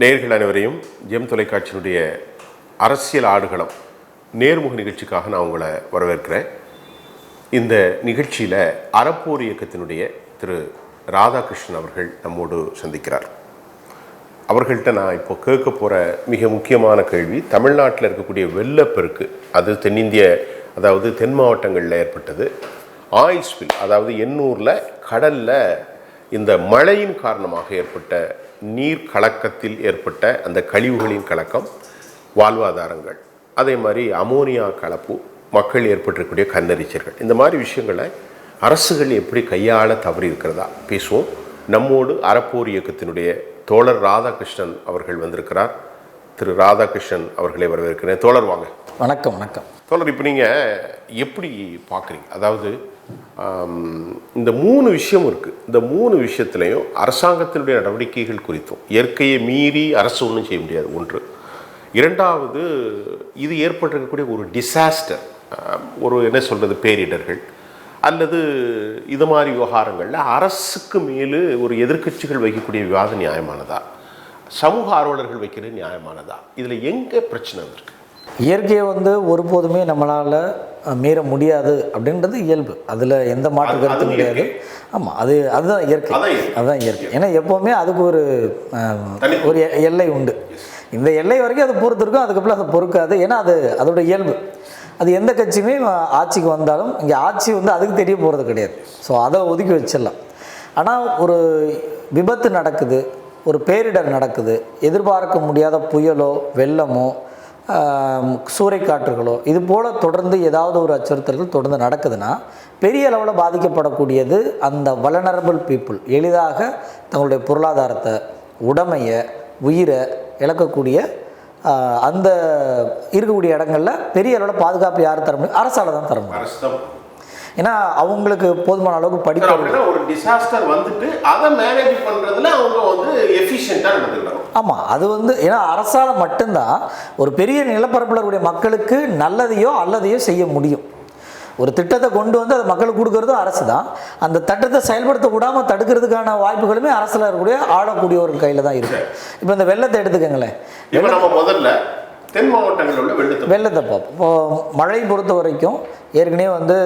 நேர்கள் அனைவரையும் ஜெம் தொலைக்காட்சியினுடைய அரசியல் ஆடுகளம் நேர்முக நிகழ்ச்சிக்காக நான் உங்களை வரவேற்கிறேன். இந்த நிகழ்ச்சியில் அறப்போர் இயக்கத்தினுடைய திரு ராதாகிருஷ்ணன் அவர்கள் நம்மோடு சந்திக்கிறார். அவர்கள்ட்ட நான் இப்போ கேட்க போகிற மிக முக்கியமான கேள்வி தமிழ்நாட்டில் இருக்கக்கூடிய வெள்ளப்பெருக்கு அது தென்னிந்திய அதாவது தென் மாவட்டங்களில் ஏற்பட்டது. ஆயில் ஸ்பில் அதாவது எண்ணூரில் கடலில் இந்த மழையின் காரணமாக ஏற்பட்ட நீர் கலக்கத்தில் ஏற்பட்ட அந்த கழிவுகளின் கலக்கம் வாழ்வாதாரங்கள் அதே மாதிரி அமோனியா கலப்பு மக்கள் ஏற்பட்டிருக்கக்கூடிய கண்ணெரிச்சல்கள். இந்த மாதிரி விஷயங்களை அரசுகள் எப்படி கையாள தவறி இருக்கிறதா? பேசுவோம். நம்மோடு அறப்போர் இயக்கத்தினுடைய தோழர் ராதாகிருஷ்ணன் அவர்கள் வந்திருக்கிறார். திரு ராதாகிருஷ்ணன் அவர்களை வரவேற்கிறேன். தோழர் வாங்க. வணக்கம் வணக்கம். தோழர் இப்போ நீங்கள் எப்படி பார்க்குறீங்க அதாவது இந்த மூணு விஷயம் இருக்குது இந்த மூணு விஷயத்துலையும் அரசாங்கத்தினுடைய நடவடிக்கைகள் குறித்தும் இயற்கையை மீறி அரசு ஒன்றும் செய்ய முடியாது ஒன்று. இரண்டாவது இது ஏற்பட்டிருக்கக்கூடிய ஒரு டிசாஸ்டர் ஒரு என்ன சொல்கிறது பேரிடர்கள் அல்லது இது மாதிரி விவகாரங்களில் அரசுக்கு மேலே ஒரு எதிர்க்கட்சிகள் வைக்கக்கூடிய விவாதம் நியாயமானதா? சமூக ஆர்வலர்கள் வைக்கிறது நியாயமானதா? இதில் எங்கே பிரச்சனை இருக்குது இயற்கையை வந்து ஒருபோதுமே நம்மளால் மீற முடியாது அப்படின்றது இயல்பு. அதில் எந்த மாற்று கருத்தும் கிடையாது. ஆமாம் அது அதுதான் இயற்கை. அதுதான் இயற்கை. ஏன்னா எப்போவுமே அதுக்கு ஒரு ஒரு எல்லை உண்டு. இந்த எல்லை வரைக்கும் அது பொறுத்திருக்கும் அதுக்கப்புறம் அதை பொறுக்காது. ஏன்னா அது அதோட இயல்பு. அது எந்த கட்சியுமே ஆட்சிக்கு வந்தாலும் இங்கே ஆட்சி வந்து அதுக்கு தெரிய போகிறது கிடையாது. ஸோ அதை ஒதுக்கி வச்சிடலாம். ஆனால் ஒரு விபத்து நடக்குது ஒரு பேரிடர் நடக்குது எதிர்பார்க்க முடியாத புயலோ வெள்ளமோ சூறைக்காற்றுகளோ இது போல் தொடர்ந்து ஏதாவது ஒரு அச்சுறுத்தல்கள் தொடர்ந்து நடக்குதுன்னா பெரிய அளவில் பாதிக்கப்படக்கூடியது அந்த வளனரபிள் பீப்புள் எளிதாக தங்களுடைய பொருளாதாரத்தை உடைமையை உயிரை இழக்கக்கூடிய அந்த இருக்கக்கூடிய இடங்களில் பெரிய அளவில் பாதுகாப்பு யார் தர முடியும் அரசால் தான் தர முடியும். ஏன்னா அவங்களுக்கு போதுமான அளவுக்கு அப்படின்னா ஒரு டிசாஸ்டர் வந்துட்டு அதை மேனேஜ் பண்றதுல அவங்க வந்து எஃபிஷியண்டா நடந்துக்கிறாங்க ஆமாம் அது வந்து ஏன்னா அரசால் மட்டும்தான் ஒரு பெரிய நிலப்பரப்பில் இருக்கக்கூடிய மக்களுக்கு நல்லதையோ அல்லதையோ செய்ய முடியும். ஒரு திட்டத்தை கொண்டு வந்து அதை மக்களுக்கு கொடுக்கறதும் அரசு தான் அந்த திட்டத்தை செயல்படுத்த விடாமல் தடுக்கிறதுக்கான வாய்ப்புகளுமே அரசில் இருக்கக்கூடிய ஆளக்கூடியவர்கள் கையில் தான் இருக்குது இப்போ இந்த வெள்ளத்தை எடுத்துக்கங்களேன். இப்ப நம்ம முதல்ல தென் மாவட்டங்களில் உள்ள வெள்ளத்தை வெள்ளத்தை பார்ப்போம். இப்போ மழை பொறுத்த வரைக்கும் ஏற்கனவே வந்து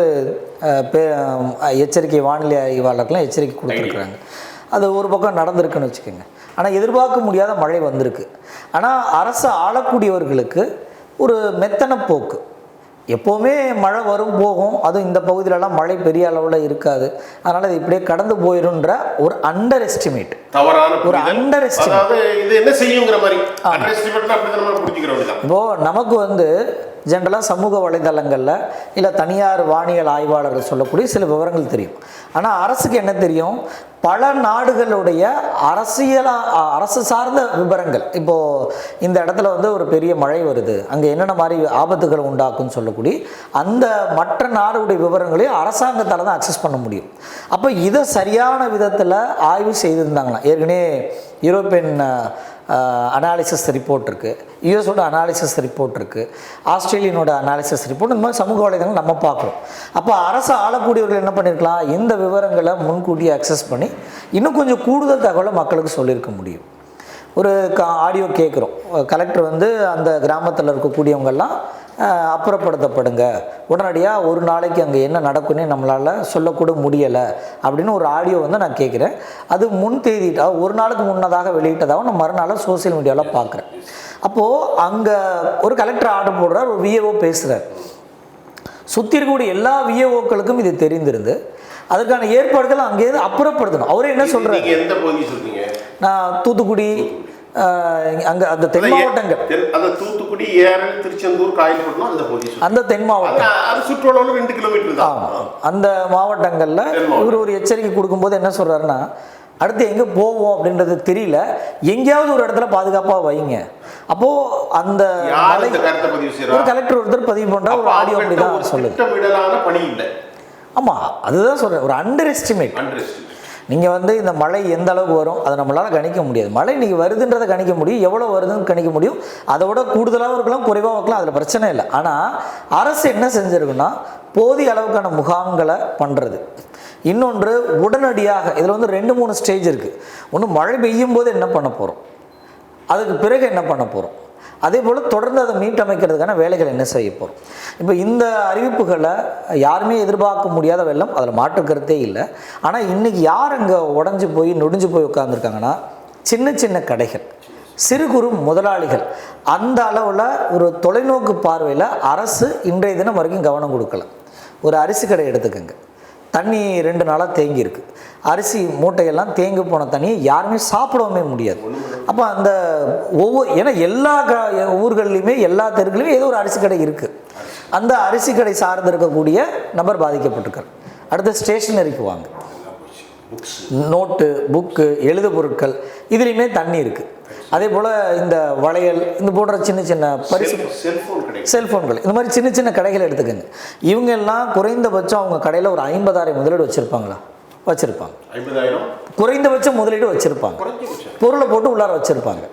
எச்சரிக்கை வானிலை ஆய்வாளர்கள்லாம் எச்சரிக்கை கொடுத்துருக்குறாங்க. அது ஒரு பக்கம் நடந்திருக்குன்னு வச்சுக்கோங்க. ஆனால் எதிர்பார்க்க முடியாத மழை வந்திருக்கு. ஆனால் அரசு ஆளக்கூடியவர்களுக்கு ஒரு மெத்தன போக்கு. எப்போவுமே மழை வரும் போகும். அதுவும் இந்த பகுதியிலலாம் மழை பெரிய அளவில் இருக்காது. அதனால் இது இப்படியே கடந்து போயிடும்ன்ற ஒரு அண்டர் எஸ்டிமேட் தவறான ஒரு underestimate. அதாவது இது என்ன செய்யுங்கிற மாதிரி. அண்டர் இப்போது நமக்கு வந்து ஜென்ரலாக சமூக வலைதளங்களில் இல்லை தனியார் வானியல் ஆய்வாளர்கள் சொல்லக்கூடிய சில விவரங்கள் தெரியும். ஆனால் அரசுக்கு என்ன தெரியும்? பல நாடுகளுடைய அரசியலா அரசு சார்ந்த விவரங்கள் இப்போது இந்த இடத்துல வந்து ஒரு பெரிய மழை வருது. அங்கே என்னென்ன மாதிரி ஆபத்துகள் உண்டாக்கும்னு சொல்லக்கூடிய அந்த மற்ற நாடுடைய விவரங்களையும் அரசாங்கத்தால் தான் அக்சஸ் பண்ண முடியும். அப்போ இதை சரியான விதத்தில் ஆய்வு செய்திருந்தாங்களாம் ஏற்கனவே யூரோப்பியன் அனாலிசிஸ் ரிப்போர்ட் இருக்குது யூஎஸோட அனாலிசிஸ் ரிப்போர்ட் இருக்குது ஆஸ்திரேலியனோட அனாலிசிஸ் ரிப்போர்ட் இந்த மாதிரி சமூக வலைதளங்கள் நம்ம பார்க்குறோம். அப்போ அரசு ஆளக்கூடியவர்கள் என்ன பண்ணியிருக்கலாம் இந்த விவரங்களை முன்கூட்டியே அக்சஸ் பண்ணி இன்னும் கொஞ்சம் கூடுதல் தகவலை மக்களுக்கு சொல்லியிருக்க முடியும். ஒரு கா ஆடியோ கேட்குறோம் கலெக்டர் வந்து அந்த கிராமத்தில் இருக்கக்கூடியவங்கெல்லாம் அப்புறப்படுத்தப்படுங்க. உடனடியாக ஒரு நாளைக்கு அங்கே என்ன நடக்குன்னு நம்மளால் சொல்லக்கூட முடியலை அப்படின்னு ஒரு ஆடியோ வந்து நான் கேட்குறேன் அது முன் தேதிட்டா ஒரு நாளுக்கு முன்னதாக வெளியிட்டதாகவும் நான் மறுநாள் சோஷியல் மீடியாவில் பார்க்குறேன் அப்போது அங்கே ஒரு கலெக்டர் ஆர்டர் போடுறார் ஒரு விஏஓ பேசுகிறார் சுற்றி இருக்கக்கூடிய எல்லா விஏஓக்களுக்கும் இது தெரிந்திருந்து அதற்கான ஏற்பாடுகள் அங்கேயிருந்து அப்புறப்படுத்தணும். அவரே என்ன சொல்கிறார் நான் தூத்துக்குடி. அங்க அந்த தென் மாவட்டங்கள். அந்த தூத்துக்குடி ஏரல் திருச்செந்தூர் காயல்பட்டினம் அந்த பகுதி. அந்த தென் மாவட்டம். அது- சுற்றுலாவில் ரெண்டு கிலோமீட்டர் ஆமாம் அந்த மாவட்டங்களில். இவர் ஒரு எச்சரிக்கை கொடுக்கும்போது என்ன சொல்றாருன்னா அடுத்து எங்கே போவோம் அப்படின்றது தெரியல. எங்கேயாவது ஒரு இடத்துல பாதுகாப்பாக வைங்க. அப்போது அந்த ஒரு கலெக்டர் ஒருத்தர் பதிவு பண்ணுற ஒரு ஆடியோ அப்படி தான் சொல்லுது. திட்டமிடலான பணி இல்லை. ஆமாம் அதுதான் சொல்கிறேன் ஒரு அண்டர் எஸ்டிமேட் அண்டர் எஸ்டிமேட் நீங்கள் வந்து இந்த மழை எந்த அளவுக்கு வரும் அதை நம்மளால் கணிக்க முடியாது. மழை இன்றைக்கி வருதுன்றதை கணிக்க முடியும் எவ்வளோ வருதுன்னு கணிக்க முடியும் அதை விட கூடுதலாகவும் இருக்கலாம் குறைவாகவும் இருக்கலாம் அதில் பிரச்சனை இல்லை. ஆனால் அரசு என்ன செஞ்சுருக்குன்னா போதிய அளவுக்கான முகாம்களை பண்ணுறது இன்னொன்று உடனடியாக இதில் வந்து ரெண்டு மூணு ஸ்டேஜ் இருக்குது ஒன்று மழை பெய்யும் போது என்ன பண்ண போகிறோம் அதுக்கு பிறகு என்ன பண்ண போகிறோம் அதே போல் தொடர்ந்து அதை மீட்டமைக்கிறதுக்கான வேலைகள் என்ன செய்ய போகிறோம் இப்போ இந்த அறிவிப்புகளை யாருமே எதிர்பார்க்க முடியாத வெள்ளம் அதில் மாற்று கருத்தே இல்லை. ஆனால் இன்றைக்கி யார் அங்கே உடஞ்சி போய் நொடிஞ்சு போய் உட்காந்துருக்காங்கன்னா சின்ன சின்ன கடைகள் சிறு குறு முதலாளிகள் அந்த அளவில் ஒரு தொலைநோக்கு பார்வையில் அரசு இன்றைய தினம் வரைக்கும் கவனம் கொடுக்கல. ஒரு அரிசி கடை எடுத்துக்கோங்க. தண்ணி ரெண்டு நாளாக தேங்கியிருக்கு. அரிசி மூட்டையெல்லாம் தேங்கி போன தண்ணியை யாருமே சாப்பிடவே முடியாது. அப்போ அந்த ஒவ்வொரு ஏன்னா எல்லா க ஊர்கள்லையுமே எல்லா தெருக்குலையுமே ஏதோ ஒரு அரிசி கடை இருக்குது அந்த அரிசி கடை சார்ந்து இருக்கக்கூடிய நபர் பாதிக்கப்பட்டிருக்கார். அடுத்து ஸ்டேஷனரிக்கு வாங்க. நோட்டு புக்கு எழுது பொருட்கள் இதுலேயுமே தண்ணி இருக்குது அதே போல் இந்த வளையல் இந்த போன்ற சின்ன சின்ன பரிசு செல்ஃபோன்கள் இந்த மாதிரி சின்ன சின்ன கடைகள் எடுத்துக்கோங்க. இவங்க எல்லாம் குறைந்தபட்சம் அவங்க கடையில் ஒரு ஐம்பதாயிரம் முதலீடு வச்சுருப்பாங்களா? வச்சுருப்பாங்க. ஐம்பதாயிரம்? குறைந்தபட்ச முதலீடு வச்சுருப்பாங்க. பொருளை போட்டு உள்ளார வச்சுருப்பாங்க.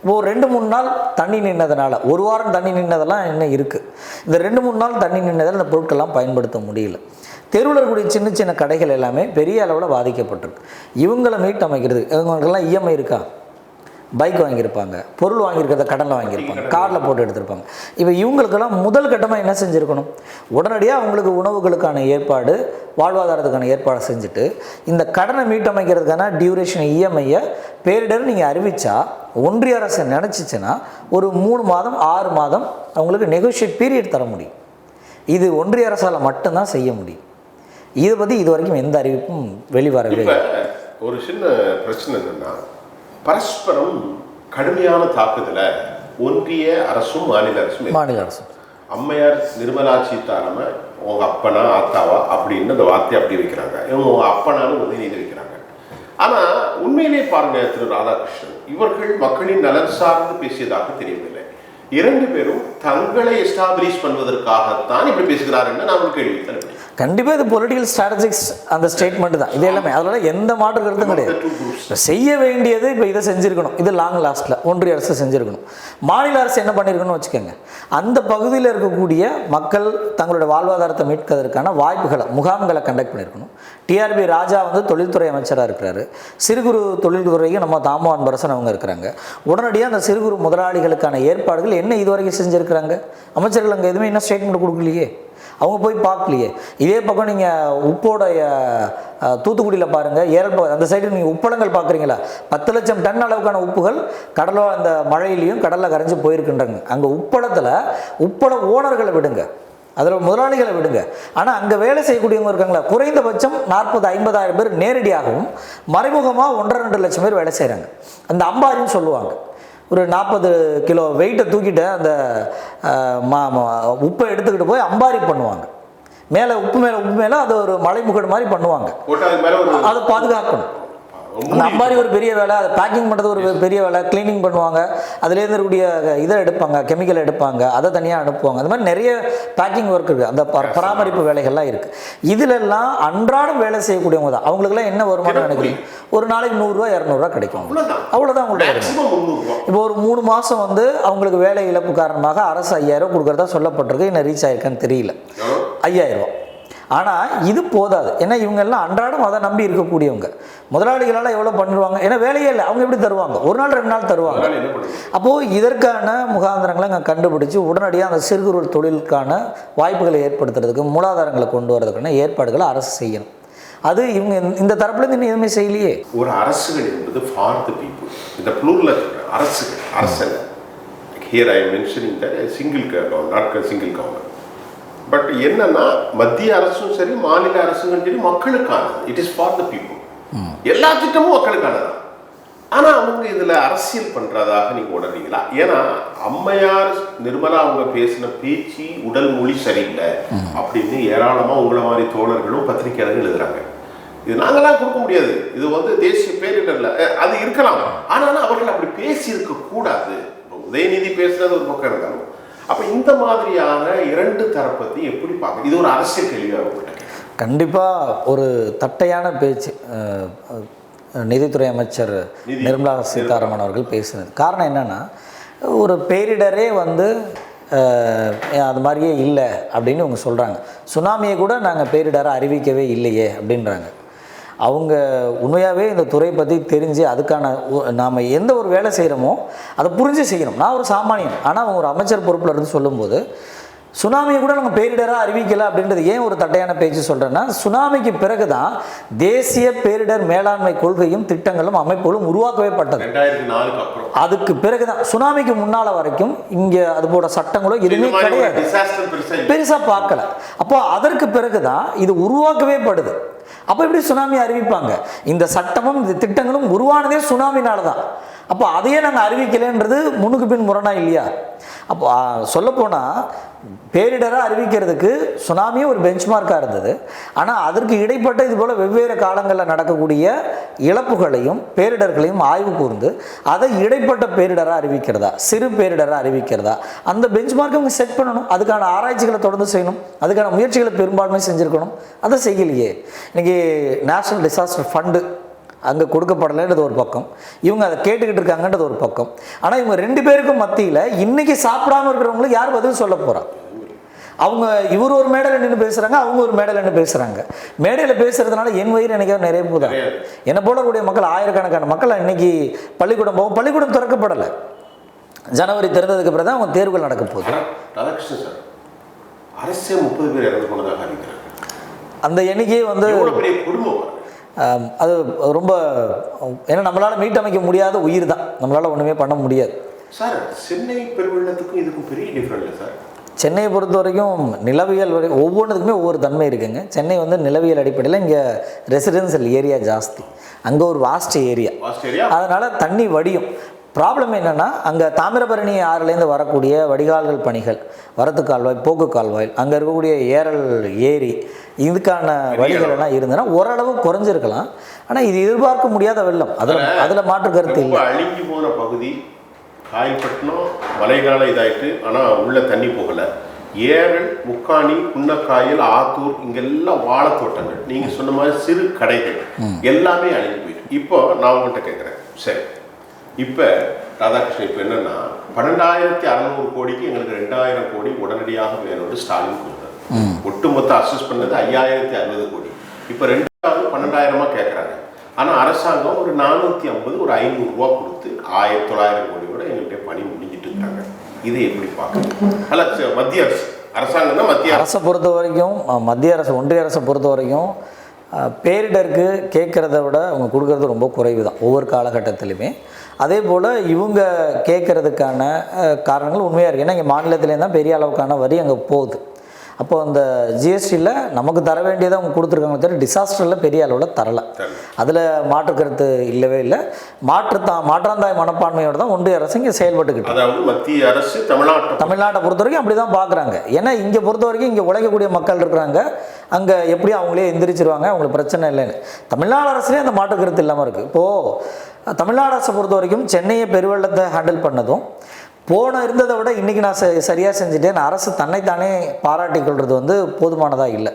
இப்போ ஒரு ரெண்டு மூணு நாள் தண்ணி நின்னதுனால ஒரு வாரம் தண்ணி நின்னதெல்லாம் இன்னும் இருக்குது இந்த ரெண்டு மூணு நாள் தண்ணி நின்னதால் இந்த பொருட்கள்லாம் பயன்படுத்த முடியல. தெருவில் இருக்கக்கூடிய சின்ன சின்ன கடைகள் எல்லாமே பெரிய அளவில் பாதிக்கப்பட்டிருக்கு. இவங்களை மீட்டமைக்கிறது இவங்களுக்கெல்லாம் இஎம்ஐ இருக்கா? பைக் வாங்கியிருப்பாங்க. பொருள் வாங்கியிருக்கிறத கடனில் வாங்கியிருப்பாங்க. காரில் போட்டு எடுத்திருப்பாங்க. இப்போ இவங்களுக்கெல்லாம் முதல் கட்டமாக என்ன செஞ்சுருக்கணும்? உடனடியாக அவங்களுக்கு உணவுகளுக்கான ஏற்பாடு வாழ்வாதாரத்துக்கான ஏற்பாடு செஞ்சுட்டு இந்த கடனை மீட்டமைக்கிறதுக்கான டியூரேஷன் இஎம்ஐயை பேரிடர் நீங்கள் அறிவித்தா ஒன்றிய அரசு நினச்சிச்சுன்னா ஒரு மூணு மாதம் ஆறு மாதம் அவங்களுக்கு நெகோஷியேட் பீரியட் தர முடியும். இது ஒன்றிய அரசால் மட்டும்தான் செய்ய முடியும். இதை பற்றி இது வரைக்கும் எந்த அறிவிப்பும் வெளிவரவே. ஒரு சின்ன பிரச்சனை என்னன்னா பரஸ்பரம் கடுமையான தாக்குதலை ஒன்றிய அரசும் மாநில அரசும். மாநில அரசு. அம்மையார் நிர்மலா சீதாராமன் உங்க அப்பனா ஆத்தாவா அப்படின்னு அந்த வார்த்தையை அப்படி வைக்கிறாங்க. இவங்க உங்க அப்பனான்னு உதயநிதி வைக்கிறாங்க. ஆனா உண்மையிலே பாருங்க திரு ராதாகிருஷ்ணன் இவர்கள் மக்களின் நலன் சார்ந்து பேசியதாக தெரியவில்லை. இரண்டு பேரும் தங்களை எஸ்டாப்ளிஷ் பண்ணுவதற்காகத்தான் இப்படி பேசுகிறாருன்னு நான் ஒரு கேள்வி தலைப்பு கண்டிப்பாக இது பொலிட்டிக்கல் ஸ்ட்ராட்டஜிக்ஸ் அந்த ஸ்டேட்மெண்ட் தான். இது எல்லாமே. அதனால எந்த மாற்று கருத்தும் கிடையாது. செய்ய வேண்டியது இப்போ இதை செஞ்சுருக்கணும். இது லாங் லாஸ்ட்டில் ஒன்றிய அரசு செஞ்சுருக்கணும். மாநில அரசு என்ன பண்ணியிருக்கணும்னு வச்சுக்கோங்க. அந்த பகுதியில் இருக்கக்கூடிய மக்கள் தங்களுடைய வாழ்வாதாரத்தை மீட்கிறதுக்கான வாய்ப்புகளை முகாம்களை கண்டக்ட் பண்ணியிருக்கணும் டிஆர்பி ராஜா வந்து தொழில்துறை அமைச்சராக இருக்கிறாரு. சிறு குறு தொழில்துறைக்கு நம்ம தாமோ அன்பரசன் அவங்க இருக்கிறாங்க. உடனடியாக அந்த சிறு குறு முதலாளிகளுக்கான ஏற்பாடுகள் என்ன இதுவரைக்கும் செஞ்சுருக்கிறாங்க? அமைச்சர்கள் அங்கே எதுவுமே என்ன ஸ்டேட்மெண்ட் கொடுக்கலையே. அவங்க போய் பார்க்கலையே. இதே பக்கம் நீங்கள் உப்போடைய தூத்துக்குடியில் பாருங்கள் ஏற்ப அந்த சைடு நீங்கள் உப்பளங்கள் பார்க்குறீங்களா? பத்து லட்சம் டன் அளவுக்கான உப்புகள் கடலோ அந்த மழையிலையும் கடலில் கரைஞ்சு போயிருக்குன்றாங்க அங்கே உப்பளத்தில் உப்பள ஓனர்களை விடுங்க. அதில் முதலாளிகளை விடுங்க. ஆனால் அங்கே வேலை செய்யக்கூடியவங்க இருக்காங்களா? குறைந்தபட்சம் நாற்பது ஐம்பதாயிரம் பேர் நேரடியாகவும் மறைமுகமாக ஒன்றரை ரெண்டு லட்சம் பேர் வேலை செய்கிறாங்க அந்த அம்பாரின்னு சொல்லுவாங்க. ஒரு நாற்பது கிலோ வெயிட்டை தூக்கிட்டு அந்த மா- உப்பை எடுத்துக்கிட்டு போய் அம்பாரி பண்ணுவாங்க. மேலே உப்பு மேலே உப்பு மேலே அது ஒரு மலைமுகடு மாதிரி பண்ணுவாங்க. அதை பாதுகாக்கணும். அந்த அம்பாரி ஒரு பெரிய வேலை அதை பேக்கிங் பண்ணுறது ஒரு பெரிய வேலை க்ளீனிங் பண்ணுவாங்க. அதுலேருந்து இருக்கக்கூடிய இதை எடுப்பாங்க கெமிக்கல் எடுப்பாங்க அதை தனியாக அனுப்புவாங்க. அந்த மாதிரி நிறைய பேக்கிங் ஒர்க் இருக்குது அந்த பர- பராமரிப்பு வேலைகள்லாம் இருக்குது இதிலெல்லாம் அன்றாடம் வேலை செய்யக்கூடியவங்க தான். அவங்களுக்குலாம் என்ன வருமானம் நினைக்கிறீங்க? ஒரு நாளைக்கு நூறுரூவா இரநூறுவா கிடைக்கும். அவ்வளோதான் ரூபா இப்போ ஒரு மூணு மாதம் வந்து அவங்களுக்கு வேலை இழப்பு காரணமாக அரசு ஐயாயிரம் கொடுக்குறதா சொல்லப்பட்டிருக்கு. இன்னும் ரீச் ஆயிருக்கான்னு தெரியல? ஐயாயிரம் ரூபா ஆனால் இது போதாது. ஏன்னா இவங்க எல்லாம் அன்றாடம் அதை நம்பி இருக்கக்கூடியவங்க. முதலாளிகளால் எவ்வளோ பண்ணிடுவாங்க ஏன்னா வேலையே இல்லை. அவங்க எப்படி தருவாங்க? ஒரு நாள் ரெண்டு நாள் தருவாங்க. அப்போது இதற்கான முகாந்திரங்களை அங்கே கண்டுபிடிச்சு உடனடியாக அந்த சிறு குறு தொழிலுக்கான வாய்ப்புகளை ஏற்படுத்துறதுக்கு மூலாதாரங்களை கொண்டு வரதுக்கான ஏற்பாடுகளை அரசு செய்யணும். அது இவங்க இந்த- தரப்புலேருந்து இன்னும் எதுவுமே செய்யலையே. ஒரு அரசுகள் என்பது ஃபார் த பீப்புள் இந்த ப்ளூரில் அரசுகள். அரசல் here I mentioning the single not single government but என்னன்னா மத்திய அரசும் சரி மாநில அரசும் சரி மக்களுக்கானது. It is for the people எல்லா திட்டமும் மக்களுக்கானது. ஆனா அவங்க இதுல அரசியல் பண்றதாக நீங்க உணர்றீங்களா? ஏன்னா அம்மையார் நிர்மலா அவங்க பேசின பேச்சு உடல் மொழி சரியில்லை அப்படின்னு ஏராளமா உங்களை மாதிரி தோழர்களும் பத்திரிகையாளர்கள் எழுதுறாங்க. இது நாங்களாம் கொடுக்க முடியாது. இது வந்து தேசிய பேரிடர்ல அது இருக்கலாம். ஆனாலும் அவர்கள் அப்படி பேசி இருக்க கூடாது உதயநிதி பேசுறது ஒரு பக்கம் இருந்தாலும் அப்ப இந்த மாதிரியான இரண்டு தரப்பத்தி எப்படி பார்க்க இது ஒரு அரசியல் கேள்வியாக கண்டிப்பாக ஒரு தட்டையான பேச்சு நிதித்துறை அமைச்சர். நிர்மலா சீதாராமன் அவர்கள் பேசினது. காரணம் என்னன்னா ஒரு பேரிடரே வந்து அது மாதிரியே இல்லை அப்படின்னு இவங்க சொல்கிறாங்க சுனாமியை கூட நாங்கள் பேரிடரை அறிவிக்கவே இல்லையே அப்படின்றாங்க. அவங்க உண்மையாகவே இந்த துறை பற்றி தெரிஞ்சு அதுக்கான நாம் எந்த ஒரு வேலை செய்கிறோமோ அதை புரிஞ்சு செய்யணும். நான் ஒரு சாமானியன். ஆனால் அவங்க ஒரு அமைச்சர் பொறுப்பில் இருந்து சொல்லும்போது சுனாமியை கூட நம்ம பேரிடராக அறிவிக்கல அப்படின்றது ஏன் ஒரு தட்டையான பேச்சு சொல்கிறேன்னா சுனாமிக்கு பிறகு தான் தேசிய பேரிடர் மேலாண்மை கொள்கையும் திட்டங்களும் அமைப்புகளும் உருவாக்கவே பட்டது அதுக்கு பிறகு தான் சுனாமிக்கு முன்னால் வரைக்கும் இங்கே அது போட சட்டங்களோ எதுவுமே கிடையாது. பெருசாக பார்க்கல. அப்போ அதற்கு பிறகு தான் இது உருவாக்கவே படுது. அப்போ எப்படி சுனாமி அறிவிப்பாங்க? இந்த சட்டமும் இந்த திட்டங்களும் உருவானதே சுனாமினால தான் அப்போ அதையே நாங்கள் அறிவிக்கலைன்றது முன்னுக்கு பின் முரணா இல்லையா? அப்போ சொல்லப்போனால் பேரிடராக அறிவிக்கிறதுக்கு சுனாமியே ஒரு பெஞ்ச்மார்க்காக இருந்தது. ஆனால் அதற்கு இடைப்பட்ட இது போல் வெவ்வேறு காலங்களில் நடக்கக்கூடிய இழப்புகளையும் பேரிடர்களையும் ஆய்வு கூர்ந்து அதை இடைப்பட்ட பேரிடராக அறிவிக்கிறதா சிறு பேரிடராக அறிவிக்கிறதா அந்த பெஞ்ச்மார்க்கை அவங்க செட் பண்ணணும். அதுக்கான ஆராய்ச்சிகளை தொடர்ந்து செய்யணும். அதுக்கான முயற்சிகளை பெரும்பான்மை செஞ்சுருக்கணும். அதை செய்யலையே. இன்றைக்கி நேஷனல் டிசாஸ்டர் ஃபண்டு அங்கே கொடுக்கப்படலைன்றது ஒரு பக்கம். இவங்க அதை கேட்டுக்கிட்டு இருக்காங்கன்றது ஒரு பக்கம். ஆனால் இவங்க ரெண்டு பேருக்கும் மத்தியில் இன்னைக்கு சாப்பிடாம இருக்கிறவங்களுக்கு யார் பதில் சொல்ல போறா? அவங்க இவர் ஒரு மேடையில் நின்று பேசுகிறாங்க அவங்க ஒரு மேடையில் நின்று பேசுகிறாங்க மேடையில் பேசுறதுனால என் வயிறு எனக்கே நிறைய போதா என்னை போலக்கூடிய மக்கள் ஆயிரக்கணக்கான மக்கள் இன்னைக்கு பள்ளிக்கூடம் போகும் பள்ளிக்கூடம் திறக்கப்படலை. ஜனவரி திறந்ததுக்கு பிறகு தான் அவங்க தேர்வுகள் நடக்க போகுது. ஆனா, ராதாகிருஷ்ணன் சார் அரசே முப்பது பேர் இறந்து போனதாக அறிவிக்கிறாங்க அந்த எண்ணிக்கையே வந்து பெரிய குடும்பம் அது ரொம்ப ஏன்னா நம்மளால் மீட்டமைக்க முடியாத உயிர் தான். நம்மளால் ஒன்றுமே பண்ண முடியாது. சார் சென்னை பெருவெள்ளத்துக்கும் இதுக்கும் பெரிய டிஃபரெண்ட் சார்? சென்னையை பொறுத்த வரைக்கும் நிலவியல் வரை ஒவ்வொன்றுக்குமே ஒவ்வொரு தன்மை இருக்குங்க. சென்னை வந்து நிலவியல் அடிப்படையில் இங்கே ரெசிடென்சியல் ஏரியா ஜாஸ்தி. அங்கே ஒரு வாஸ்ட் ஏரியா அதனால் தண்ணி வடியும். ப்ராப்ளம் என்னென்னா அங்கே தாமிரபரணி ஆறுலேருந்து வரக்கூடிய வடிகால்கள் பணிகள் வரத்து கால்வாய் போக்கு கால்வாய் அங்கே இருக்கக்கூடிய ஏரல் ஏரி இதுக்கான வழிகள் எல்லாம் இருந்ததுன்னா ஓரளவு குறைஞ்சிருக்கலாம். ஆனால் இது எதிர்பார்க்க முடியாத வெள்ளம். அதில் அதில் மாற்று கருத்து இல்லை. அழிஞ்சு போன பகுதி காயல்பட்டினம் மழைக்காலம் இதாயிட்டு ஆனா உள்ள தண்ணி போகல. ஏரல் முக்காணி குன்னக்காயல் ஆத்தூர் இங்கெல்லாம் வாழைத்தோட்டங்கள். நீங்க சொன்ன மாதிரி சிறு கடைகள். எல்லாமே அழிஞ்சு போயிட்டு. இப்போ நான் உங்கள்கிட்ட கேட்குறேன் சரி. இப்போ ராதாகிருஷ்ணன் இப்போ என்னன்னா பன்னெண்டாயிரத்தி அறநூறு கோடிக்கு எங்களுக்கு ரெண்டாயிரம் கோடி உடனடியாக வேணும்னு ஸ்டாலின் கொடுத்தாரு ஒட்டுமொத்த அசஸ் பண்ணது ஐயாயிரத்தி அறுபது கோடி. இப்போ ரெண்டாவது பன்னெண்டாயிரமா கேட்குறாங்க ஆனா அரசாங்கம் ஒரு நானூற்றி ஐம்பது ஒரு ஐநூறு ரூபா கொடுத்து ஆயிரத்தி தொள்ளாயிரம் கோடியோட எங்கள்கிட்ட பணி முடிஞ்சிட்டு இருக்காங்க. இதை எப்படி பார்க்குறது அல்ல மத்திய அரசு. அரசாங்கம் தான் மத்திய அரசு. பொறுத்த வரைக்கும் மத்திய அரசு ஒன்றிய அரசை பொறுத்த வரைக்கும் பேரிடருக்கு கேட்குறத விட அவங்க கொடுக்கறது ரொம்ப குறைவு தான் ஒவ்வொரு காலகட்டத்திலுமே. அதே போல் இவங்க கேட்குறதுக்கான காரணங்கள் உண்மையாக இருக்குது ஏன்னா இங்கே மாநிலத்திலேருந்து தான் பெரிய அளவுக்கான வரி அங்கே போகுது. அப்போ அந்த ஜிஎஸ்டியில் நமக்கு தர வேண்டியதை அவங்க கொடுத்துருக்காங்க தவிர டிசாஸ்டரில் பெரிய அளவில் தரலை. அதில் மாற்று கருத்து இல்லவே இல்லை. மாற்று தான் மாற்றாந்தாய் மனப்பான்மையோடு தான் ஒன்றிய அரசு இங்கே செயல்பட்டுக்கிட்டு அதாவது மத்திய அரசு தமிழ்நாட்டை தமிழ்நாட்டை பொறுத்த வரைக்கும் அப்படி தான் பார்க்குறாங்க ஏன்னா இங்கே பொறுத்த வரைக்கும் இங்கே உழைக்கக்கூடிய மக்கள் இருக்கிறாங்க. அங்கே எப்படி அவங்களே எந்திரிச்சிருவாங்க. அவங்களுக்கு பிரச்சனை இல்லைன்னு. தமிழ்நாடு அரசுலேயே அந்த மாற்று கருத்து இல்லாமல் இருக்குது இப்போது தமிழ்நாடு அரசை பொறுத்த வரைக்கும் சென்னையை பெருவெள்ளத்தை ஹேண்டில் பண்ணதும் போன இருந்ததை விட இன்றைக்கி நான் சரியாக செஞ்சுட்டேன். அரசு தன்னைத்தானே பாராட்டிக் கொள்வது வந்து போதுமானதாக இல்லை.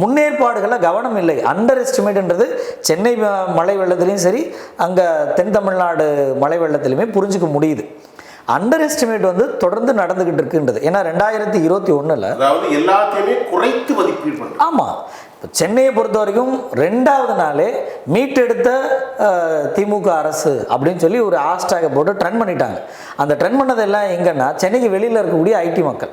முன்னேற்பாடுகளில் கவனம் இல்லை. அண்டர் எஸ்டிமேட்ன்றது சென்னை மழை வெள்ளத்துலேயும் சரி அங்கே தென் தமிழ்நாடு மழை வெள்ளத்துலையுமே புரிஞ்சுக்க முடியுது. அண்டர் எஸ்டிமேட் வந்து தொடர்ந்து நடந்துக்கிட்டு இருக்குன்றது. ஏன்னா ரெண்டாயிரத்தி இருபத்தி ஒன்றில் அதாவது எல்லாத்தையுமே குறைத்து மதிப்பீடு ஆமாம் இப்போ சென்னையை பொறுத்த வரைக்கும் ரெண்டாவது நாளே மீட்டெடுத்த திமுக அரசு அப்படின்னு சொல்லி ஒரு ஹேஷ்டேகை போட்டு ட்ரெண்ட் பண்ணிட்டாங்க. அந்த ட்ரெண்ட் பண்ணதெல்லாம் எங்கன்னா சென்னைக்கு வெளியில் இருக்கக்கூடிய ஐடி மக்கள்.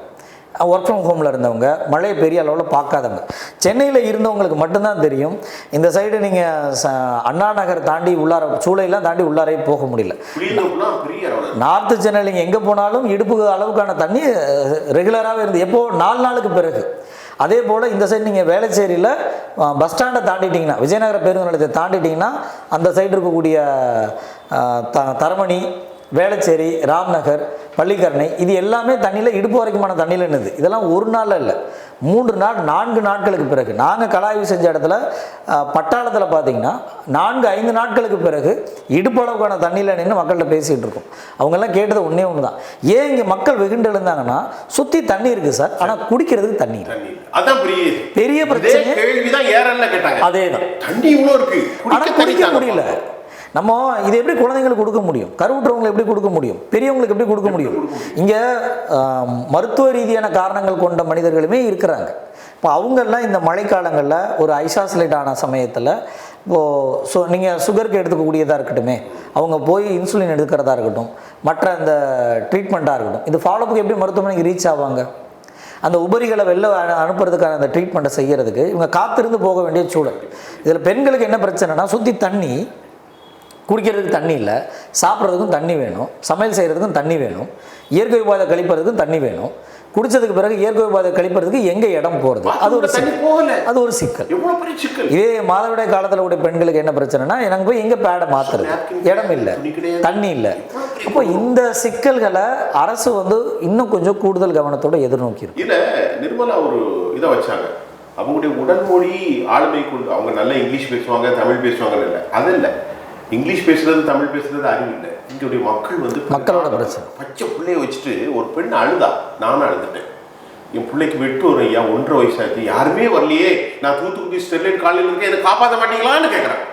ஒர்க் ஃப்ரம் ஹோமில் இருந்தவங்க மழையை பெரிய அளவில் பார்க்காதவங்க. சென்னையில் இருந்தவங்களுக்கு மட்டும்தான் தெரியும் இந்த சைடு நீங்கள் அண்ணா நகர் தாண்டி உள்ளார சூளையெல்லாம் தாண்டி உள்ளாரே போக முடியல. நார்த்து சென்னையில் நீங்கள் எங்கே போனாலும் இடுப்பு அளவுக்கான தண்ணி ரெகுலராகவே இருந்து. எப்போ? நாலு நாளுக்கு பிறகு. அதே போல் இந்த சைடு நீங்கள் வேளச்சேரியில் பஸ் ஸ்டாண்டை தாண்டிட்டிங்கன்னா விஜயநகர பேருந்து நிலையத்தை தாண்டிட்டிங்கன்னா அந்த சைடு இருக்கக்கூடிய த தரமணி வேளச்சேரி ராம்நகர் பள்ளிக்கரணை இது எல்லாமே தண்ணியில் இடுப்பு வரைக்குமான தண்ணியில் நின்றுது இதெல்லாம் ஒரு நாளில் இல்லை. மூன்று நாள் நான்கு நாட்களுக்கு பிறகு நாங்கள் கலாய்வு செஞ்ச இடத்துல பட்டாளத்தில் பார்த்தீங்கன்னா நான்கு ஐந்து நாட்களுக்கு பிறகு இடுப்பளவுக்கான தண்ணியில் நின்று மக்கள்கிட்ட பேசிகிட்டு இருக்கோம். அவங்கெல்லாம் கேட்டது ஒன்றே ஒன்று தான் ஏன் இங்கே மக்கள் வெகுண்டு எழுந்தாங்கன்னா சுற்றி தண்ணி இருக்குது சார். ஆனால் குடிக்கிறதுக்கு தண்ணி அதான் பெரிய பெரிய பிரச்சனை. அதே தான் தண்ணி இவ்வளோ இருக்கு. ஆனால் குடிக்க முடியல. நம்ம இது எப்படி குழந்தைங்களுக்கு கொடுக்க முடியும்? கருவுற்றவங்களை எப்படி கொடுக்க முடியும்? பெரியவங்களுக்கு எப்படி கொடுக்க முடியும்? இங்கே மருத்துவ ரீதியான காரணங்கள் கொண்ட மனிதர்களுமே இருக்கிறாங்க. இப்போ அவங்கெல்லாம் இந்த மழைக்காலங்களில் ஒரு ஐசாசலேட் ஆன சமயத்தில் இப்போது ஸோ நீங்கள் சுகருக்கு எடுத்துக்கக்கூடியதாக இருக்கட்டுமே அவங்க போய் இன்சுலின் எடுக்கிறதா இருக்கட்டும் மற்ற அந்த ட்ரீட்மெண்ட்டாக இருக்கட்டும் இது ஃபாலோப்புக்கு எப்படி மருத்துவமனைக்கு ரீச் ஆவாங்க? அந்த உபரிகளை வெளில அனுப்புறதுக்கான அந்த ட்ரீட்மெண்ட்டை செய்கிறதுக்கு இவங்க காத்திருந்து போக வேண்டிய சூழல். இதில் பெண்களுக்கு என்ன பிரச்சனைனா சுற்றி தண்ணி குடிக்கிறதுக்கு தண்ணி இல்லை சாப்பிட்றதுக்கும் தண்ணி வேணும் சமையல் செய்கிறதுக்கும் தண்ணி வேணும் இயற்கை உபாதை கழிப்பறதுக்கும் தண்ணி வேணும். குடிச்சதுக்கு பிறகு இயற்கை உபாதை கழிப்பறதுக்கு எங்கே இடம் போகிறது அது ஒரு சிக்கல். அது ஒரு சிக்கல். இதே மாதவிடாய் காலத்தில் உடைய பெண்களுக்கு என்ன பிரச்சனைனா எனக்கு போய் எங்கே பேடை மாற்றுறது இடம் இல்லை. தண்ணி இல்லை. அப்போ இந்த சிக்கல்களை அரசு வந்து இன்னும் கொஞ்சம் கூடுதல் கவனத்தோட எதிர்நோக்கி இதுல நிர்மலா ஒரு இதை வச்சாங்க. அவங்களுடைய உடன்மொழி ஆளுமை கொண்டு அவங்க நல்ல இங்கிலீஷ் பேசுவாங்க தமிழ் பேசுவாங்க இல்லை. அது இல்லை. இங்கிலீஷ் பேசுறது தமிழ் பேசுறது அறிவு இல்லை. இங்களுடைய மக்கள் வந்து மக்களோட பிரச்சனை. பச்சை பிள்ளைய வச்சுட்டு ஒரு பெண் அழுதா? நானும் அழுதுட்டேன். என் பிள்ளைக்கு வெட்டு வரும் ஐயா ஒன்றரை வயசாச்சு. யாருமே வரலையே. நான் தூத்துக்குடி ஸ்டெர்லைட் காலையில் இருக்கேன் என்னை காப்பாற்ற மாட்டீங்களான்னு கேட்குறேன்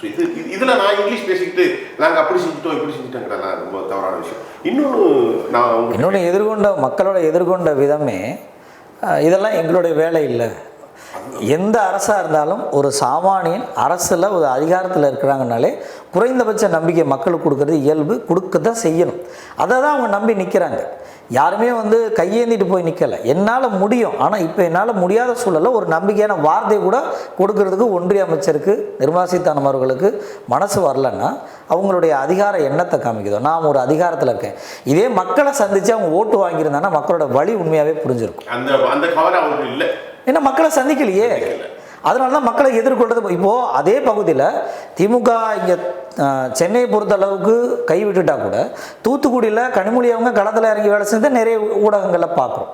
ஸோ இது இது- இதுல நான் இங்கிலீஷ் பேசிக்கிட்டு நாங்கள் அப்படி செஞ்சுட்டோம் இப்படி செஞ்சுட்டோங்கிறத ரொம்ப தவறான விஷயம். இன்னொன்று நான் இன்னொன்று எதிர்கொண்ட மக்களோட எதிர்கொண்ட விதமே இதெல்லாம் எங்களுடைய வேலை இல்லை. எந்த அரசாக இருந்தாலும் ஒரு சாமானியன் அரசில் ஒரு அதிகாரத்தில் இருக்கிறாங்கனாலே குறைந்தபட்ச நம்பிக்கை மக்களுக்கு கொடுக்கறது இயல்பு கொடுக்க தான் செய்யணும். அதை தான் அவங்க நம்பி நிற்கிறாங்க யாருமே வந்து கையேந்திட்டு போய் நிற்கலை என்னால் முடியும். ஆனால் இப்போ என்னால் முடியாத சூழலில் ஒரு நம்பிக்கையான வார்த்தை கூட கொடுக்கறதுக்கு ஒன்றிய அமைச்சருக்கு நிர்மலா சீதாராமன் அவர்களுக்கு மனசு வரலன்னா அவங்களுடைய அதிகார எண்ணத்தை காமிக்குதோ. நான் ஒரு அதிகாரத்தில் இருக்கேன். இதே மக்களை சந்தித்து அவங்க ஓட்டு வாங்கியிருந்தாங்கன்னா மக்களோட வழி உண்மையாகவே புரிஞ்சிருக்கும். அந்த அந்த கவலை அவங்களுக்கு இல்லை. ஏன்னா மக்களை சந்திக்கலையே. அதனால தான் மக்களை எதிர்கொள்றது. இப்போது அதே பகுதியில் திமுக இங்கே சென்னையை பொறுத்த அளவுக்கு கை விட்டுட்டா கூட தூத்துக்குடியில் கனிமொழி அவங்க களத்தில் இறங்கி வேலை செஞ்சு நிறைய ஊடகங்களில் பார்க்குறோம்.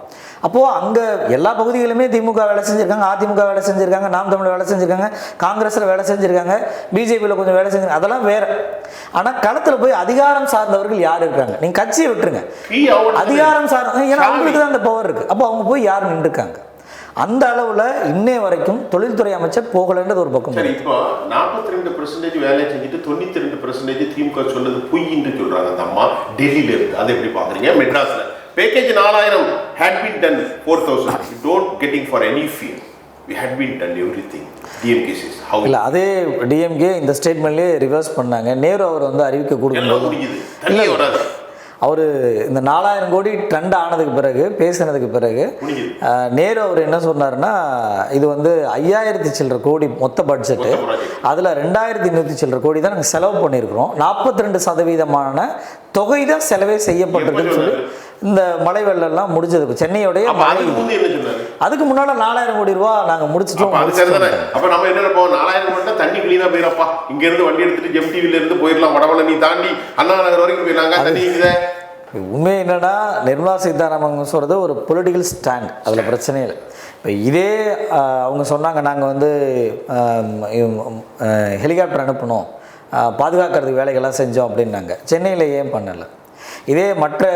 அப்போது அங்கே எல்லா பகுதிகளிலுமே திமுக வேலை செஞ்சுருக்காங்க அதிமுக வேலை செஞ்சுருக்காங்க நாம் தமிழ் வேலை செஞ்சுருக்காங்க காங்கிரஸில் வேலை செஞ்சுருக்காங்க பிஜேபியில் கொஞ்சம் வேலை செஞ்சுருக்காங்க அதெல்லாம் வேற. ஆனால் களத்தில் போய் அதிகாரம் சார்ந்தவர்கள் யார் இருக்காங்க? நீங்கள் கட்சியை விட்டுருங்க. அதிகாரம் சார்ந்த ஏன்னா. அவங்களுக்கு தான் அந்த பவர் இருக்கு. அப்போ அவங்க போய் யார் நின்றுருக்காங்க? அந்த அளவில் இன்னைய வரைக்கும் தொழில்துறை அமைச்சர் போகலைன்றது ஒரு பக்கம். சரி இப்போ நாற்பத்தி ரெண்டு பெர்சன்டேஜ் வேலையை செஞ்சுட்டு தொண்ணூத்தி ரெண்டு பெர்சன்டேஜ் திமுக சொன்னது பொய்ன்னு சொல்றாங்க அந்த அம்மா டெல்லியில இருந்து. அதை எப்படி பாக்குறீங்க மெட்ராஸ்ல. பேக்கேஜ் நாலாயிரம். Had been done four thousand don't getting for any fear we had been done everything. DMK says how? இல்லை அதே டிஎம்கே இந்த ஸ்டேட்மெண்ட்லேயே ரிவர்ஸ் பண்ணாங்க. நேரு அவர் வந்து அறிவிக்க கொடுக்கும்போது வராது. அவர் இந்த நாலாயிரம் கோடி ட்ரெண்ட் ஆனதுக்கு பிறகு பேசினதுக்கு பிறகு நேரு அவர் என்ன சொன்னார்னா இது வந்து ஐயாயிரத்தி சில்லற கோடி மொத்த பட்ஜெட்டு. அதில் ரெண்டாயிரத்தி நூற்றி சில்லற கோடி தான் நாங்கள் செலவு பண்ணியிருக்கிறோம். நாற்பத்தி ரெண்டு சதவீதமான தொகை தான் செலவே செய்யப்பட்டிருக்குன்னு சொல்லி இந்த மழை வெள்ளம்லாம் முடிஞ்சது சென்னையோடைய அதுக்கு முன்னால நாலாயிரம் கோடி ரூபா நாங்கள் முடிச்சிட்டோம். அப்ப அது சரிதானே? அப்ப நம்ம என்ன நினைப்போம் நாலாயிரம் மட்டும் தண்ணி கிளீனா போயிடப்பா. இங்க இருந்து வண்டி எடுத்துட்டு ஜெம் டிவில இருந்து போயிடலாம். வடவள நீ தாண்டி அண்ணா நகர் வரைக்கும் போயிடலாங்க தண்ணி உண்மை என்னன்னா நிர்மலா சீதாராமன் சொல்கிறது ஒரு பொலிட்டிக்கல் ஸ்டாண்ட் அதில் பிரச்சனையே இல்லை. இப்போ இதே அவங்க சொன்னாங்க நாங்கள் வந்து ஹெலிகாப்டர் அனுப்பணும். பாதுகாக்கிறதுக்கு வேலைகள்லாம் செஞ்சோம் அப்படின்னாங்க. சென்னையில் ஏன் பண்ணலை? இதே மற்ற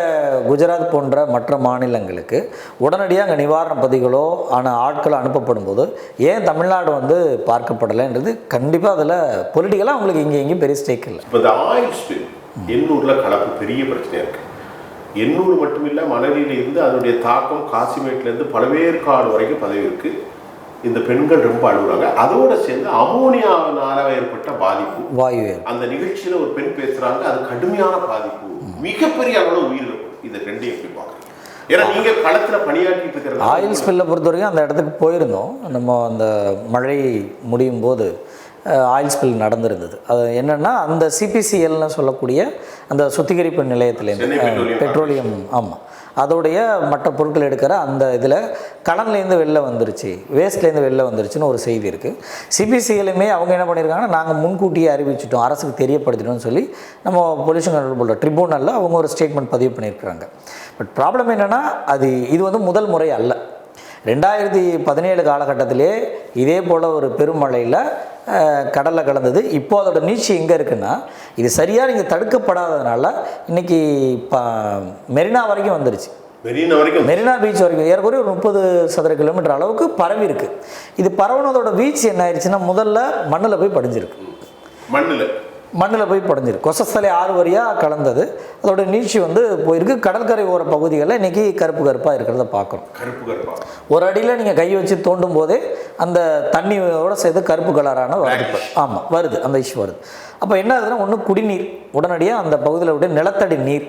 குஜராத் போன்ற மற்ற மாநிலங்களுக்கு உடனடியாக அங்கே நிவாரண பதிகளோ ஆன ஆட்களோ அனுப்பப்படும் போது ஏன் தமிழ்நாடு வந்து பார்க்கப்படலைன்றது கண்டிப்பாக அதில் பொலிட்டிக்கலாக அவங்களுக்கு இங்கே எங்கேயும் பெரிய ஸ்டேக் இல்லை. இப்போ ஆயில் ஸ்பில் எண்ணூர்ல கலப்பு பெரிய பிரச்சனையா இருக்கு. எண்ணூர் மட்டுமில்ல மணலியில இருந்து அதனுடைய தாக்கம் காசிமேட்ல இருந்து பழவேற்காடு வரைக்கும் பதவி இருக்கு. இந்த பெண்கள் ரொம்ப அழுகுறாங்க. அதோட சேர்ந்து அமோனியாவினால ஏற்பட்ட பாதிப்பு. வாயு அந்த நிகழ்ச்சியில ஒரு பெண் பேசுறாங்க. அது கடுமையான பாதிப்பு. மிகப்பெரிய அளவு உயிரிழப்பு இதை ரெண்டையும் எப்படி பார்க்குறீங்க ஏன்னா நீங்க களத்துல பணியாற்றிட்டு இருக்கிறது ஆயில் ஸ்பில்லை பொறுத்த வரைக்கும் அந்த இடத்துக்கு போயிருந்தோம். நம்ம அந்த மழை முடியும் போது ஆயில் ஸ்பில் நடந்திருந்தது. அது என்னென்னா அந்த சிபிசிஎல்னு சொல்லக்கூடிய அந்த சுத்திகரிப்பு நிலையத்திலேருந்து பெட்ரோலியம் பெட்ரோலியம் ஆமாம் அதோடைய மற்ற பொருட்கள் எடுக்கிற அந்த இதில் கடன்லேருந்து வெளில வந்துருச்சு வேஸ்ட்லேருந்து வெளில வந்துருச்சுன்னு ஒரு செய்தி இருக்குது சிபிசிஎலுமே அவங்க என்ன பண்ணியிருக்காங்கன்னா நாங்கள் முன்கூட்டியே அறிவிச்சிட்டோம் அரசுக்கு தெரியப்படுத்திட்டோம்னு சொல்லி நம்ம பொல்யூஷன் கண்ட்ரோல் போர்டு ட்ரிபுனலில் அவங்க ஒரு ஸ்டேட்மெண்ட் பதிவு பண்ணியிருக்கிறாங்க பட் ப்ராப்ளம் என்னென்னா அது இது வந்து முதல் முறை அல்ல. ரெண்டாயிரத்தி பதினேழு காலகட்டத்திலே இதே போல் ஒரு பெருமழையில் கடலில் கலந்தது. இப்போ அதோட நீட்சி எங்கே இருக்குன்னா இது சரியாக இங்கே தடுக்கப்படாததுனால இன்னைக்கு ப மெரினா வரைக்கும் வந்துருச்சு. மெரினா வரைக்கும் மெரினா பீச் வரைக்கும் ஏறக்குறைய ஒரு முப்பது சதுர கிலோமீட்டர் அளவுக்கு பரவி இருக்கு. இது பரவுனதோட வீச்சு என்ன ஆயிடுச்சுன்னா முதல்ல மண்ணில் போய் படிஞ்சிருக்கு. மண்ணுல. மண்ணில் போய் படைஞ்சிருக்கு கொசஸ்தலை ஆறு வரியாக கலந்தது. அதோட நீட்சி வந்து போயிருக்கு. கடற்கரை ஓர பகுதிகளில் இன்றைக்கி கருப்பு கருப்பாக இருக்கிறத பார்க்குறோம் கருப்பு கருப்பா. ஒரு அடியில் நீங்கள் கை வச்சு தோண்டும் போதே அந்த தண்ணியோட சேர்த்து கருப்பு கலரான வருது ஆமாம் வருது. அந்த இஷ்யூ வருது. அப்போ என்ன ஆகுதுன்னா ஒன்று குடிநீர். உடனடியாக அந்த பகுதியில் உடைய நிலத்தடி நீர்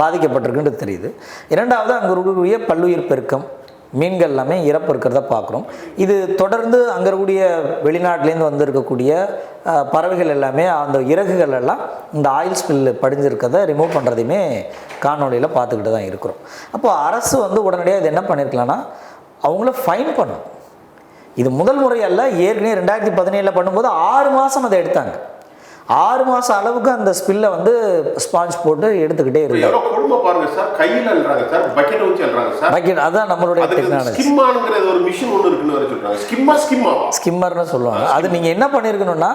பாதிக்கப்பட்டிருக்குன்றது தெரியுது. இரண்டாவது அங்கே இருக்கக்கூடிய பல்லுயிர் பெருக்கம். மீன்கள் எல்லாமே இறப்பு இருக்கிறத பார்க்குறோம். இது தொடர்ந்து அங்கே இருக்கக்கூடிய வெளிநாட்டிலேருந்து வந்திருக்கக்கூடிய பறவைகள் எல்லாமே அந்த இறகுகள் எல்லாம் இந்த ஆயில் ஸ்பில் படிஞ்சிருக்கிறத ரிமூவ் பண்ணுறதையுமே காணொளியில் பார்த்துக்கிட்டு தான் இருக்கிறோம். அப்போ அரசு வந்து உடனடியாக இது என்ன பண்ணியிருக்கலாம்னா அவங்கள ஃபைன் பண்ணும். இது முதல் முறையல்ல ஏற்கனவே ரெண்டாயிரத்தி பதினேழில் பண்ணும்போது ஆறு மாதம் அதை எடுத்தாங்க. ஆறு மாதம் அளவுக்கு அந்த ஸ்பில்லை வந்து ஸ்பாஞ்ச் போட்டு எடுத்துக்கிட்டே இப்ப இருந்தாங்க எவ்வளவு கொடுமை பாருங்க சார் கையில அல்றாங்க சார் பக்கெட் வச்சு அல்றாங்க சார் பக்கெட் அதான் நம்மளுடைய டெக்னாலஜி ஸ்கிம்மானுங்கிறது ஒரு மிஷின் ஒன்று இருக்குன்னு சொல்றாங்க. ஸ்கிம்மா ஸ்கிம்மாவா ஸ்கிம்மர்னு சொல்லுவாங்க. அது நீங்கள் என்ன பண்ணியிருக்கணும்னா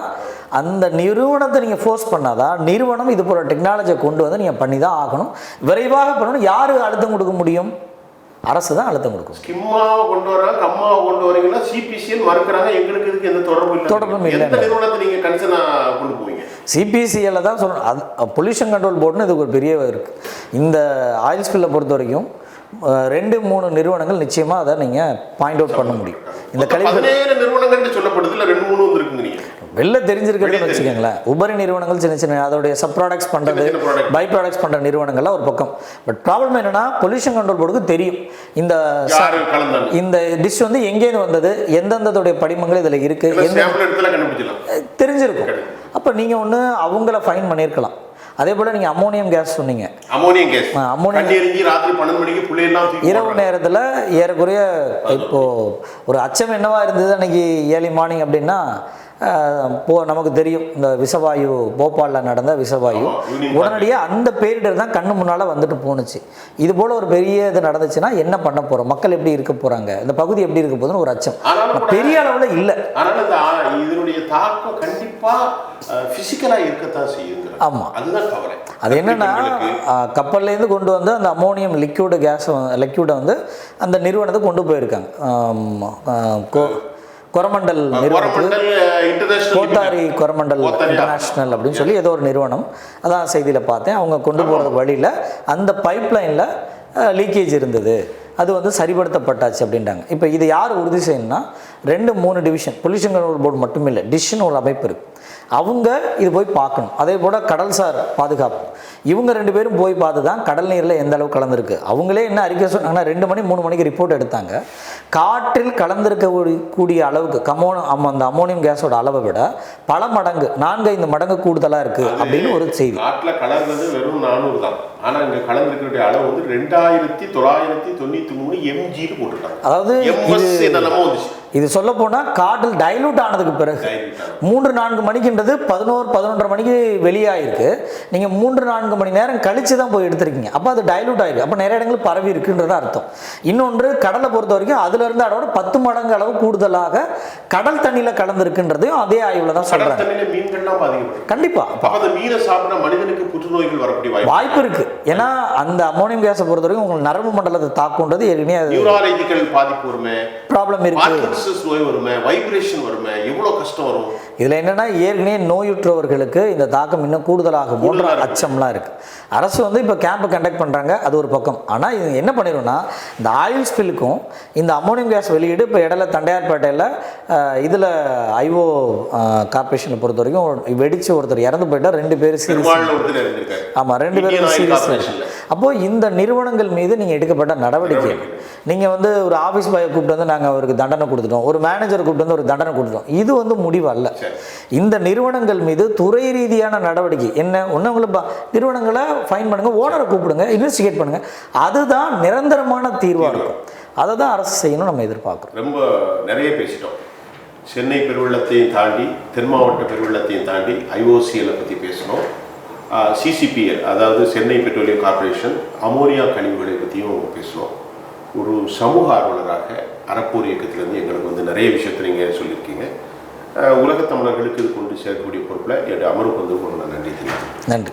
அந்த நிறுவனத்தை நீங்கள் ஃபோர்ஸ் பண்ணாதான் நிறுவனம் இது போல டெக்னாலஜியை கொண்டு வந்து நீங்கள் பண்ணி தான் ஆகணும். விரைவாக பண்ணணும். யார் அழுத்தம் கொடுக்க முடியும்? அரசு தான் அழுத்தம் கொடுக்கும். ஸ்கிம்மாவை கொண்டு வராங்க கம்மாவை கொண்டு வரீங்கன்னா சிபிசிஎல் மறுக்கிறாங்க எங்களுக்கு இதுக்கு எந்த தொடர்பும் இல்லை தொடர்பும் எந்த இல்லைன்னு. நிறுவனத்தை நீங்க கன்சர்னா கொண்டு போவீங்க? சிபிசிஎல்ல தான் சொல்லணும். அது பொல்யூஷன் கண்ட்ரோல் போர்டுன்னு இதுக்கு ஒரு பெரிய இருக்குது இந்த ஆயில் ஸ்பில்லை பொறுத்த வரைக்கும் ரெண்டு மூணு நிறுவனங்கள் நிச்சயமாக அதை நீங்கள் பாயிண்ட் அவுட் பண்ண முடியும். இந்த கழிவு நிறுவனங்கள் சொல்லப்படுது இல்ல ரெண்டு மூணு வந்துருக்குங்க நீங்க? வெளில தெரிஞ்சிருக்கிறதுன்னு வச்சுக்கோங்களேன். உபரி நிறுவனங்கள் சின்ன சின்ன அதோடைய சப் ப்ராடக்ட்ஸ் பண்ணுறது. பை ப்ராடக்ட்ஸ் பண்ணுற நிறுவனங்கள்லாம் ஒரு பக்கம். பட் ப்ராப்ளம் என்னன்னா பொல்யூஷன் கண்ட்ரோல் போர்டுக்கு தெரியும். இந்த இந்த டிஷ் வந்து எங்கேருந்து வந்தது? எந்தெந்ததோடைய படிமங்கள் இதில் இருக்குது எந்த தெரிஞ்சிருக்கும். அப்போ நீங்கள் ஒன்று அவங்கள ஃபைன் பண்ணியிருக்கலாம். அதே போல் நீங்கள் அம்மோனியம் கேஸ் சொன்னீங்க. அமோனியம் கேஸ் தூக்கி இரவு. நேரத்தில் ஏறக்குறைய இப்போ ஒரு அச்சம் என்னவா இருந்தது அன்னைக்கு ஏர்லி மார்னிங் அப்படின்னா போ நமக்கு தெரியும். இந்த விஷவாயு போபாலில் நடந்த union உடனடியாக அந்த பேரிடர் தான் கண்ணு முன்னால் வந்துட்டு போணுச்சு. இது போல் ஒரு பெரிய இது நடந்துச்சுன்னா என்ன பண்ண போகிறோம் மக்கள் எப்படி இருக்க போகிறாங்க இந்த பகுதி எப்படி இருக்க போகுதுன்னு ஒரு அச்சம். பெரிய அளவில் இல்லை. இதனுடைய தாக்கம் கண்டிப்பா பிசிக்கலா இருக்கத்தான் செய்யுங்க ஆமா. அதுதான் கவலை. அது என்னன்னா கப்பல்லேருந்து கொண்டு வந்து அந்த அமோனியம் லிக்யூடு கேஸ் லிக்யூடை வந்து அந்த நிறுவனத்துக்கு கொண்டு போயிருக்காங்க. கொரமண்டல் நிறுவனத்துக்கு கோரமண்டல் இன்டர்நேஷனல் கோத்தாரி கொரமண்டல். இன்டர்நேஷ்னல் அப்படின்னு சொல்லி ஏதோ ஒரு நிறுவனம். அதான் செய்தியில் பார்த்தேன். அவங்க கொண்டு போகிறது வழியில் அந்த பைப் லைனில் லீக்கேஜ் இருந்தது. அது வந்து சரிப்படுத்தப்பட்டாச்சு அப்படின்றாங்க. இப்போ இது யார் உறுதி செய்யணும்னா ரெண்டு மூணு டிவிஷன் பொல்யூஷன் கண்ட்ரோல் போர்டு மட்டும் இல்லை டிஷ்னு ஒரு அமைப்பு இருக்குது அவங்க இது போய் பார்க்கணும். அதே போல் கடல்சார் பாதுகாப்பு. இவங்க ரெண்டு பேரும் போய் பார்த்து தான் கடல் நீரில் எந்த அளவு கலந்துருக்கு. அவங்களே என்ன அறிக்கை சொன்னாங்கன்னா ரெண்டு மணி மூணு மணிக்கு ரிப்போர்ட் எடுத்தாங்க. காற்றில் கலந்திருக்க கூடி- கூடிய அளவுக்கு கமோன அம்ம- அந்த அமோனியம் கேஸோட அளவை விட பல மடங்கு நான்கு ஐந்து மடங்கு கூடுதலாக இருக்குது அப்படின்னு ஒரு செய்தி. காட்டுல கலர்றது வெறும் நானூறு தான். ஆனா இங்க கலந்துருக்கிற அளவு வந்து ரெண்டாயிரத்தி தொள்ளாயிரத்தி தொண்ணூத்தி மூணு எம்ஜின்னு போட்டுருக்காங்க. அதாவது இது சொல்ல போனால் காற்றில் டைலூட் ஆனதுக்கு பிறகு. மூன்று நான்கு மணிக்குன்றது பதினோரு பதினொன்றரை மணிக்கு வெளியாயிருக்கு. நீங்கள் மூன்று நான்கு மணி நேரம் கழிச்சு தான் போய் எடுத்திருக்கீங்க. அப்போ அது டைலூட் ஆயிருக்கு அப்போ நிறைய இடங்கள் பரவி இருக்குன்றது அர்த்தம். இன்னொன்று கடலை பொறுத்த வரைக்கும் அதுல இருந்து அதோட பத்து மடங்கு அளவு கூடுதலாக கடல் தண்ணியில் கலந்துருக்குன்றதையும் அதே ஆய்வில் தான் சொல்கிறாங்க கண்டிப்பாக வாய்ப்பு வாய்ப்பு இருக்கு. ஏன்னா அந்த அமோனியம் கேஸை பொறுத்த வரைக்கும் உங்களுக்கு நரம்பு மண்டலத்தை தாக்குன்றது ஏற்கனவே ப்ராப்ளம் இருக்கு. பார்க்கின்சன்ஸ் நோய் வருமே? வைப்ரேஷன் வருமே? எவ்வளவு கஷ்டம் வரும்? இதில் என்னன்னா ஏற்கனவே நோயுற்றவர்களுக்கு இந்த தாக்கம் இன்னும் கூடுதலாக இருக்கு. அச்சம்லாம் இருக்கு. அரசு வந்து இப்போ கேம்பை கண்டக்ட் பண்ணுறாங்க அது ஒரு பக்கம். ஆனால் இது என்ன பண்ணிடும்னா இந்த ஆயில் ஸ்பில்லுக்கும் இந்த அமோனியம் கேஸ் வெளியீடு இப்போ இடையில தண்டையார்பேட்டையில் இதில் ஐஓ கார்பரேஷனை பொறுத்த வரைக்கும் வெடிச்சு ஒருத்தர் இறந்து போயிட்டா ரெண்டு பேர் சீரியஸ் ஆமாம் ரெண்டு பேரும் சீரியஸ். அப்போது இந்த நிறுவனங்கள் மீது நீங்கள் எடுக்கப்பட்ட நடவடிக்கை. நீங்கள் வந்து ஒரு ஆஃபீஸ் பாயை கூப்பிட்டு வந்து நாங்கள் அவருக்கு தண்டனை கொடுத்துட்டோம் ஒரு மேனேஜர் கூப்பிட்டு வந்து ஒரு தண்டனை கொடுத்துட்டோம். இது வந்து முடிவு அல்ல. இந்த நிறுவனங்கள் மீது துறை ரீதியான நடவடிக்கை. என்ன? ஒன்று நிறுவனங்களை ஃபைன் பண்ணுங்க ஓனரை கூப்பிடுங்க இன்வெஸ்டிகேட் பண்ணுங்க. அதுதான் நிரந்தரமான தீர்வாக இருக்கும். அதை தான் அரசு செய்யணும் நம்ம எதிர்பார்க்குறோம். ரொம்ப நிறைய பேசிட்டோம். சென்னை பெருவெள்ளத்தையும் தாண்டி தென் மாவட்ட பெருவெள்ளத்தையும் தாண்டி ஐஓசிஎலை பற்றி பேசணும் சிசிபிஎல் அதாவது சென்னை பெட்ரோலியம் கார்ப்பரேஷன் அமோனியா கழிவுகளை பற்றியும் பேசணும் ஒரு சமூக ஆர்வலராக அறப்போர் இயக்கத்திலேருந்து எங்களுக்கு வந்து நிறைய விஷயத்தை நீங்கள் சொல்லியிருக்கீங்க. உலகத் தமிழர்களுக்கு இது கொண்டு சேர்க்கக்கூடிய பொறுப்பில் என்னுடைய அமர்வுக்கு வந்து உங்களுக்கு நான் நன்றி தெரிவிக்கிறேன். நன்றி.